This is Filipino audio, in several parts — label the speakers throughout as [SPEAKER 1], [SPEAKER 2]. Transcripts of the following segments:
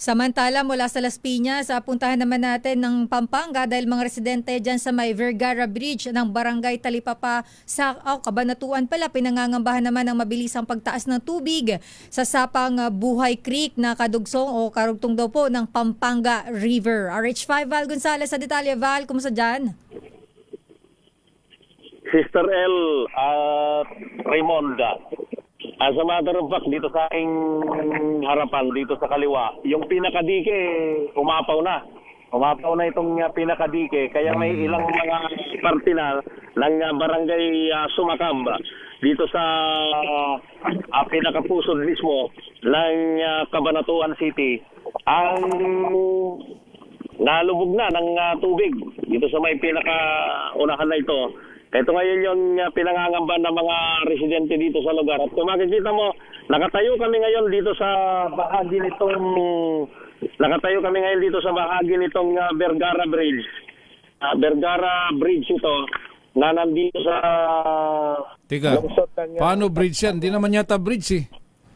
[SPEAKER 1] Samantala mula sa Las Piñas, ah, puntahan naman natin ng Pampanga dahil mga residente dyan sa may Vergara Bridge ng Barangay Talipapa sa oh, Kabanatuan pala pinangangambahan naman ng mabilisang pagtaas ng tubig sa sapang ah, Buhay Creek na kadugsong o karugtong daw po ng Pampanga River. RH5 Val Gonzalez sa detalye. Val, kumusta dyan?
[SPEAKER 2] Sister L at Raymonda. As a matter of fact, dito sa aking harapan, dito sa kaliwa, yung pinakadike, umapaw na. Umapaw na itong uh, pinakadike. Kaya may ilang mga parte na ng uh, barangay uh, Sumakam dito sa uh, pinakapusod mismo ng uh, Cabanatuan City ang nalubog na ng uh, tubig dito sa may pinakaunahan na ito. Ito ngayon yung uh, pinangangamba ng mga residente dito sa lugar. At kung makikita mo, nakatayo kami ngayon dito sa bahagi nitong nakatayo kami ngayon dito sa bahagi nitong uh, Vergara Bridge. Uh, Vergara Bridge ito na nandito sa ng, uh,
[SPEAKER 3] paano bridge yan? Hindi naman yata bridge eh.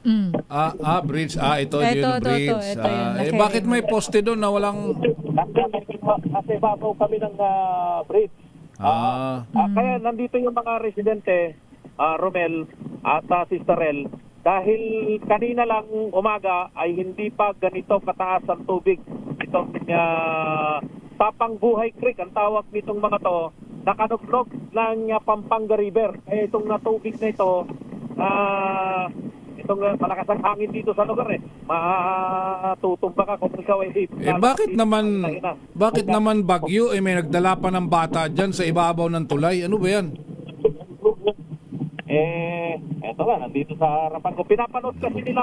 [SPEAKER 1] Mm.
[SPEAKER 3] Ah, ah bridge. Ah, ito,
[SPEAKER 1] Ito,
[SPEAKER 3] yun
[SPEAKER 1] ito,
[SPEAKER 3] bridge.
[SPEAKER 1] ito, ito yun.
[SPEAKER 3] Ah, eh,
[SPEAKER 1] Okay.
[SPEAKER 3] bakit may poste doon na walang...
[SPEAKER 4] Kasi babaw kami ng ah, bridge.
[SPEAKER 3] Ah,
[SPEAKER 4] Ah, kaya nandito yung mga residente, ah, Romel at uh, Sister dahil kanina lang umaga ay hindi pa ganito kataas ang tubig. Itong uh, Tapang Buhay Creek, ang tawag nitong mga to, nakanuglog ng ah, Pampanga River. Eh, itong natubig na ito, ah, itong ah, malakas ang hangin dito sa lugar eh. Matutumba ka kung ikaw ay
[SPEAKER 3] eh bakit naman bakit naman bagyo eh may nagdala pa ng bata diyan sa ibabaw ng tulay? Ano ba 'yan?
[SPEAKER 4] Eh, eto nga, nandito sa harapan ko. Pinapanood kasi nila,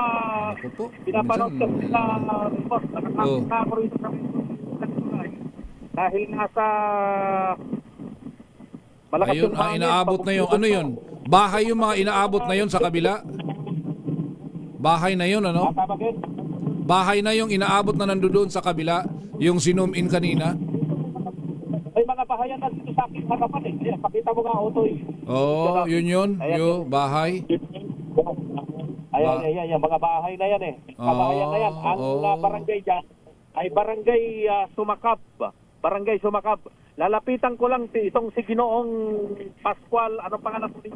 [SPEAKER 4] pinapanood kasi nila, boss, nakakakita
[SPEAKER 3] Oh.
[SPEAKER 4] ako rito sa dahil nasa malakas
[SPEAKER 3] Ayun,
[SPEAKER 4] yung
[SPEAKER 3] ah, inaabot na yung ano yun? Bahay yung mga inaabot na yun sa kabila? Bahay na yun, ano? Bahay na yung inaabot na nandoon sa kabila, yung sinum in kanina.
[SPEAKER 4] May mga bahayan na dito sa aking harapan eh. Ayan, pakita mo nga auto eh.
[SPEAKER 3] Oo, oh, yun yun,
[SPEAKER 4] Ayan,
[SPEAKER 3] yung bahay.
[SPEAKER 4] Ayan,
[SPEAKER 3] Ba-
[SPEAKER 4] ayan, ayan, mga bahay na yan eh. Mga
[SPEAKER 3] Ah,
[SPEAKER 4] bahayan na yan. Ang
[SPEAKER 3] oo.
[SPEAKER 4] ah, barangay dyan ay barangay ah, Sumakab. Barangay Sumakab. Lalapitan ko lang si- itong si Ginoong Pascual, ano pangalan niya?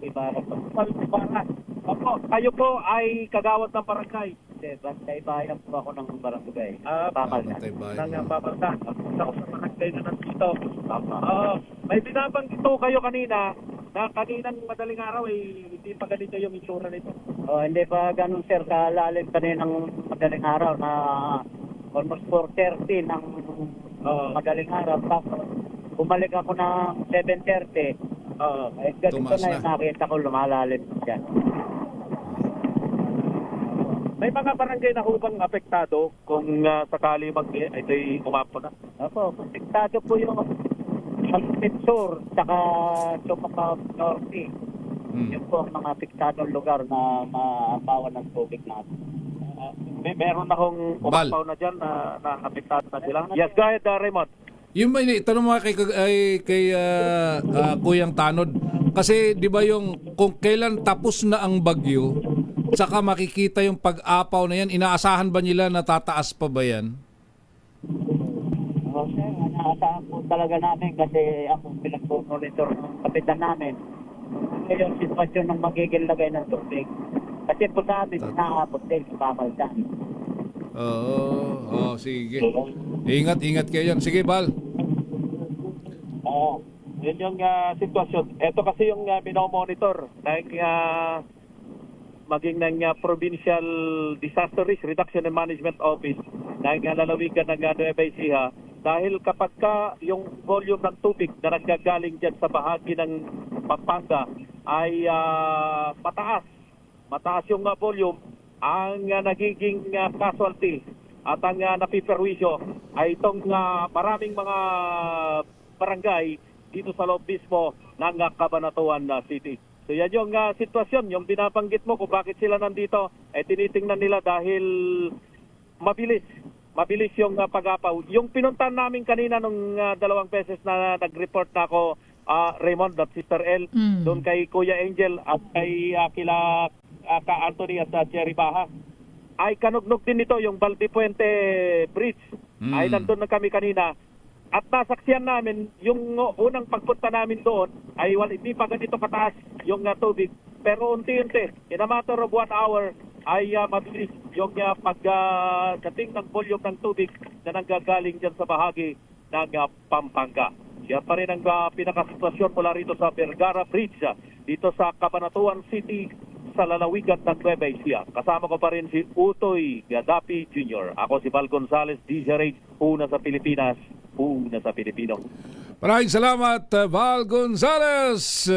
[SPEAKER 4] Ibarra. Ibarra. Opo, kayo po ay kagawad ng barangay.
[SPEAKER 5] Hindi, basta ibayan po ako ng barangay.
[SPEAKER 4] Ah,
[SPEAKER 5] Bakal
[SPEAKER 3] Ah, Bantay bayan.
[SPEAKER 4] Nang babalta. Punta ko sa barangay na nandito. Ah, may binabanggit po kayo kanina na kaninang madaling araw ay hindi pa ganito yung itsura nito.
[SPEAKER 5] Oh, hindi pa ganun sir kalalim kaninang madaling araw na almost 4.30 ng
[SPEAKER 4] Oo.
[SPEAKER 5] madaling araw. Tapos bumalik ako ng 7.30.
[SPEAKER 4] Oo.
[SPEAKER 5] Eh, ganito
[SPEAKER 3] Tumaas
[SPEAKER 5] na yung
[SPEAKER 3] na.
[SPEAKER 5] nakita ko lumalalim dyan.
[SPEAKER 4] May mga barangay na hubang apektado kung ah, sakali mag ito'y umapo na.
[SPEAKER 5] Opo, protektado po yung Malupit Sur, saka Chumacao Norte.
[SPEAKER 3] Hmm.
[SPEAKER 5] Yun po ang mga apektadong lugar na maapawan ng tubig natin.
[SPEAKER 4] Ah, may meron akong
[SPEAKER 3] Bal.
[SPEAKER 4] umapaw na dyan na, na apektado na sila. Yes, go ahead, uh, Raymond.
[SPEAKER 3] Yung may tanong mo kay kay, kay ah, ah, Kuyang Tanod kasi 'di ba yung kung kailan tapos na ang bagyo saka makikita yung pag-apaw na yan inaasahan ba nila na tataas pa ba yan?
[SPEAKER 5] O sir, naasahan po talaga namin kasi ako pinag-monitor ng kapitan namin. Ngayon, sitwasyon ng magiging lagay ng tubig. Kasi po sa amin, naabot din sa bakal dyan.
[SPEAKER 3] Oo, oh, sige. Ingat, ingat kayo yan. Sige, Bal.
[SPEAKER 4] Oo. Yun yung ah, sitwasyon. Ito kasi yung uh, minomonitor ng ah, maging ng ah, Provincial Disaster Risk Reduction and Management Office ng uh, lalawigan ng uh, Nueva Ecija. Dahil kapag ka yung volume ng tubig na nanggagaling dyan sa bahagi ng Pampanga ay ah, mataas, mataas yung ah, volume, ang ah, nagiging ah, casualty at ang uh, napiperwisyo ay itong ah, maraming mga barangay dito sa loob mismo ng uh, Cabanatuan uh, City. So yan yung uh, sitwasyon, yung binabanggit mo kung bakit sila nandito, eh tinitingnan nila dahil mabilis. Mabilis yung uh, pag-apaw. Yung pinuntan namin kanina nung uh, dalawang beses na nag-report na ako, uh, Raymond at Sister L,
[SPEAKER 1] Mm.
[SPEAKER 4] doon kay Kuya Angel at kay uh, kila uh, ka Anthony at uh, Jerry Baha ay kanugnog din nito yung Valdepuente Bridge.
[SPEAKER 3] Mm.
[SPEAKER 4] Ay nandun na kami kanina. At nasaksiyan namin, yung uh, unang pagpunta namin doon, ay wal, hindi pa ganito kataas yung uh, tubig. Pero unti-unti, in a matter of one hour, ay uh, mabilis yung uh, pagdating ng volume ng tubig na nanggagaling dyan sa bahagi ng uh, Pampanga. Yan pa rin ang uh, pinakasitwasyon mula rito sa Vergara Bridge, uh, dito sa Cabanatuan City, sa lalawigan ng Nueva Ecija. Kasama ko pa rin si Utoy Gadapi Jr. Ako si Val Gonzales, DZRH, una sa Pilipinas, una sa Pilipino.
[SPEAKER 3] Maraming salamat, Val Gonzales.